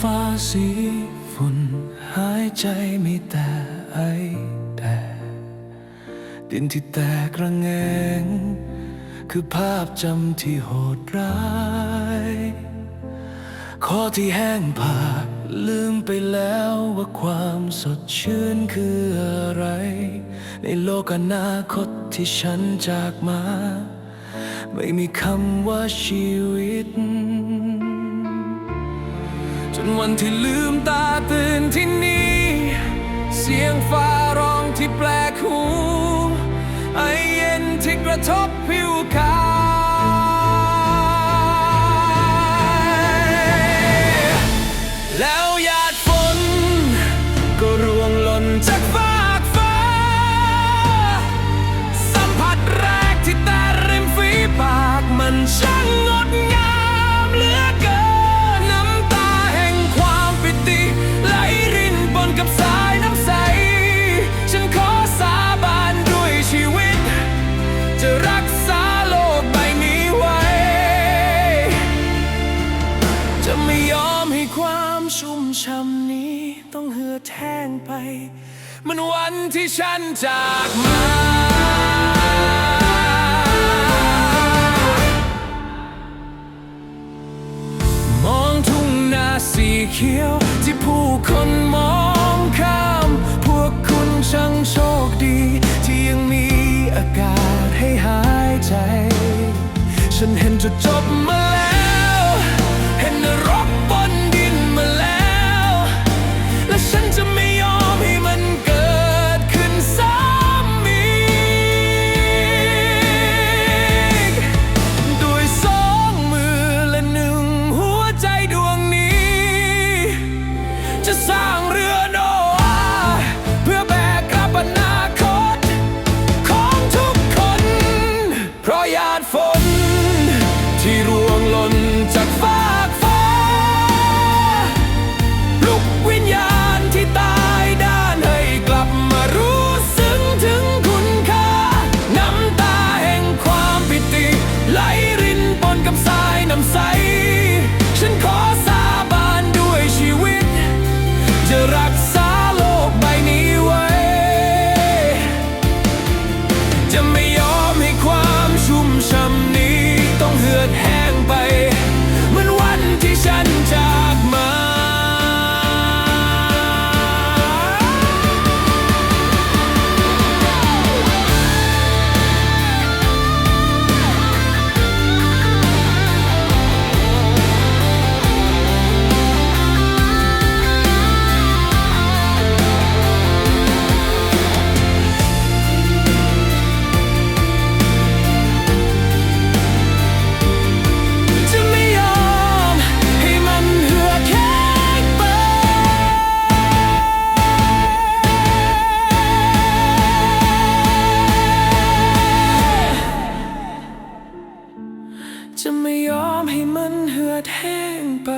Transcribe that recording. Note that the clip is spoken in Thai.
ฟาสีฝุ่นหายใจไม่แต่ไอแต่ดินที่แตกระแงง คือภาพจำที่โหดร้ายคอที่แห้งผากลืมไปแล้วว่าความสดชื่นคืออะไร ในโลกอนาคตที่ฉันจากมา ไม่มีคำว่าชีวิต จนวันที่ลืมตาตื่นที่นี่ เสียงฟ้าร้องที่แปลกหู ไอเย็นที่กระทบผิวขาย ความชุ่มช่ำนี้ต้องเหือดแห้งไป มันวันที่ฉันจากมามองทุ่งนาสีเขียวที่ผู้คนมองข้าม พวกคุณช่างโชคดี ที่ยังมีอากาศให้หายใจ ฉันเห็นจุดจบมา จะไม่ยอมให้มันเหือดแห้งไป